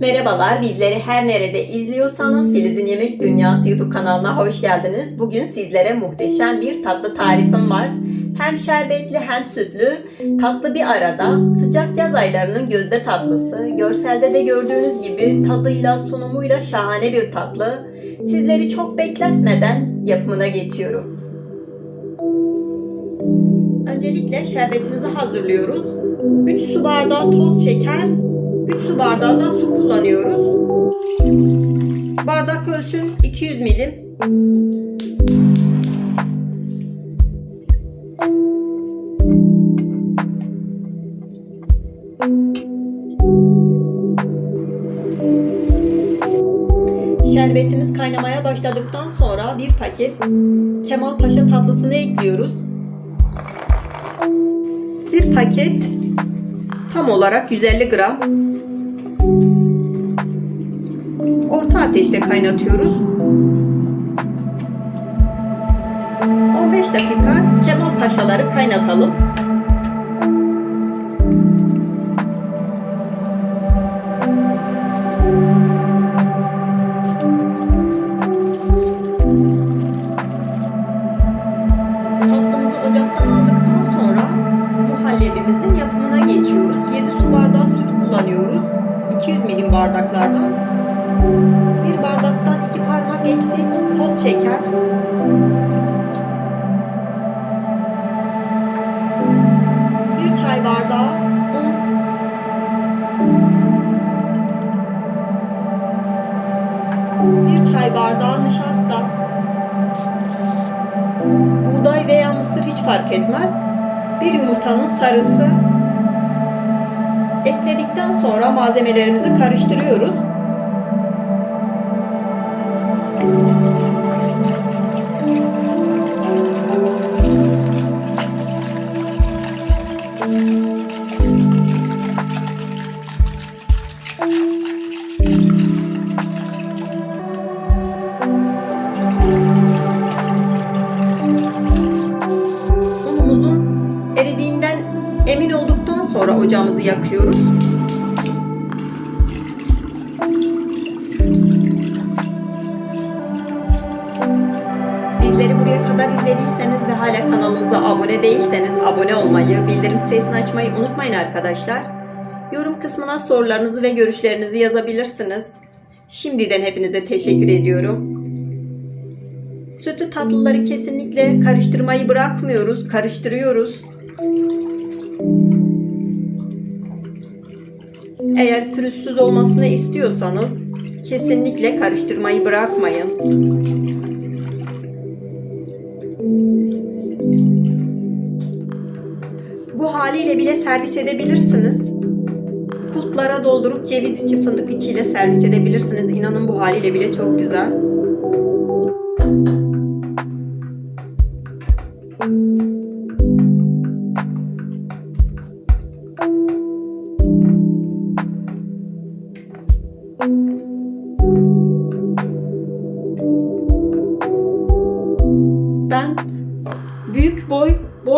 Merhabalar, bizleri her nerede izliyorsanız Filiz'in Yemek Dünyası YouTube kanalına hoş geldiniz. Bugün sizlere muhteşem bir tatlı tarifim var. Hem şerbetli hem sütlü, tatlı bir arada, sıcak yaz aylarının gözde tatlısı. Görselde de gördüğünüz gibi tadıyla, sunumuyla şahane bir tatlı. Sizleri çok bekletmeden yapımına geçiyorum. Öncelikle şerbetimizi hazırlıyoruz. 3 su bardağı toz şeker, 3 su bardağı da su kullanıyoruz. Bardak ölçüm 200 milim. Şerbetimiz kaynamaya başladıktan sonra bir paket Kemal Paşa tatlısını ekliyoruz. Bir paket tam olarak 150 gram orta ateşte kaynatıyoruz. 15 dakika Kemal Paşaları kaynatalım. Bardaklardan. Bir bardaktan iki parmak eksik toz şeker. Bir çay bardağı un. Bir çay bardağı nişasta. Buğday veya mısır hiç fark etmez. Bir yumurtanın sarısı. Ekledikten sonra malzemelerimizi karıştırıyoruz. Sonra ocağımızı yakıyoruz. Bizleri buraya kadar izlediyseniz ve hala kanalımıza abone değilseniz abone olmayı, bildirim sesini açmayı unutmayın arkadaşlar. Yorum kısmına sorularınızı ve görüşlerinizi yazabilirsiniz. Şimdiden hepinize teşekkür ediyorum. Sütlü tatlıları kesinlikle karıştırmayı bırakmıyoruz, karıştırıyoruz. Eğer pürüzsüz olmasını istiyorsanız kesinlikle karıştırmayı bırakmayın. Bu haliyle bile servis edebilirsiniz. Kulplara doldurup ceviz içi fındık içiyle servis edebilirsiniz. İnanın bu haliyle bile çok güzel.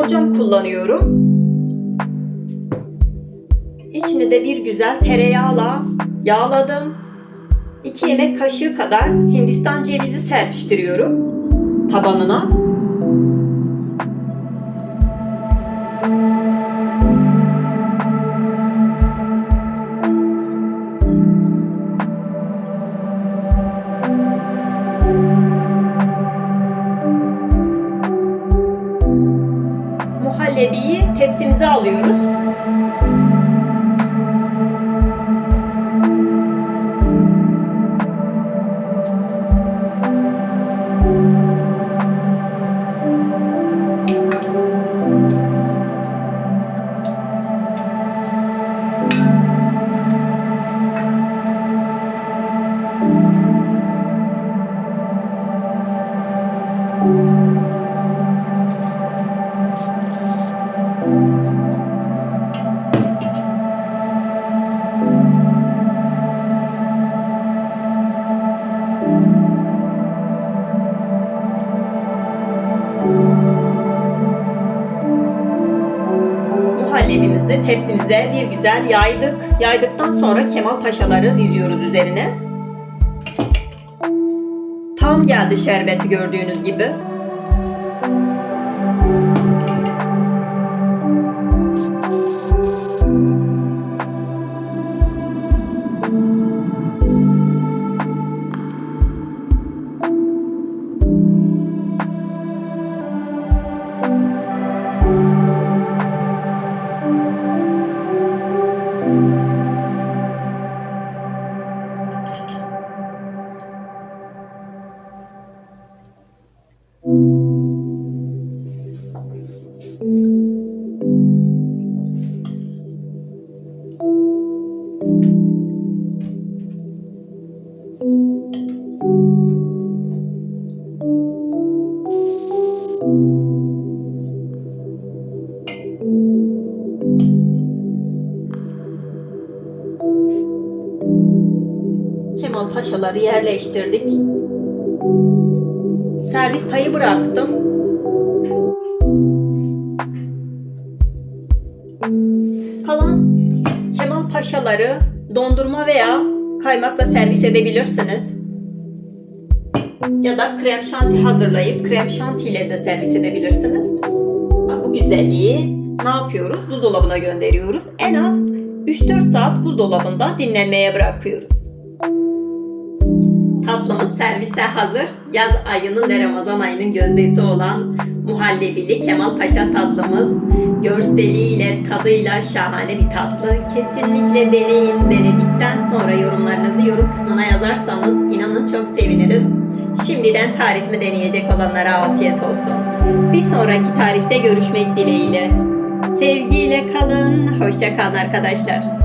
Borcam kullanıyorum. İçini de bir güzel tereyağla yağladım. 2 yemek kaşığı kadar Hindistan cevizi serpiştiriyorum tabanına. Tepsimize alıyoruz. Şerbetimizi tepsimize bir güzel yaydık. Yaydıktan sonra Kemal Paşaları diziyoruz üzerine. Tam geldi şerbeti gördüğünüz gibi. Kemal Paşaları yerleştirdik. Servis payı bıraktım. Kalan Kemal Paşaları dondurma veya kaymakla servis edebilirsiniz. Ya da krem şanti hazırlayıp krem şanti ile de servis edebilirsiniz. Bu güzelliği ne yapıyoruz? Buzdolabına gönderiyoruz. En az 3-4 saat buzdolabında dinlenmeye bırakıyoruz. Tatlımız servise hazır. Yaz ayının ve Ramazan ayının gözdesi olan muhallebili Kemal Paşa tatlımız. Görseliyle, tadıyla şahane bir tatlı. Kesinlikle deneyin. Denedikten sonra yorumlarınızı yorum kısmına yazarsanız inanın çok sevinirim. Şimdiden tarifimi deneyecek olanlara afiyet olsun. Bir sonraki tarifte görüşmek dileğiyle. Sevgiyle kalın. Hoşça kalın arkadaşlar.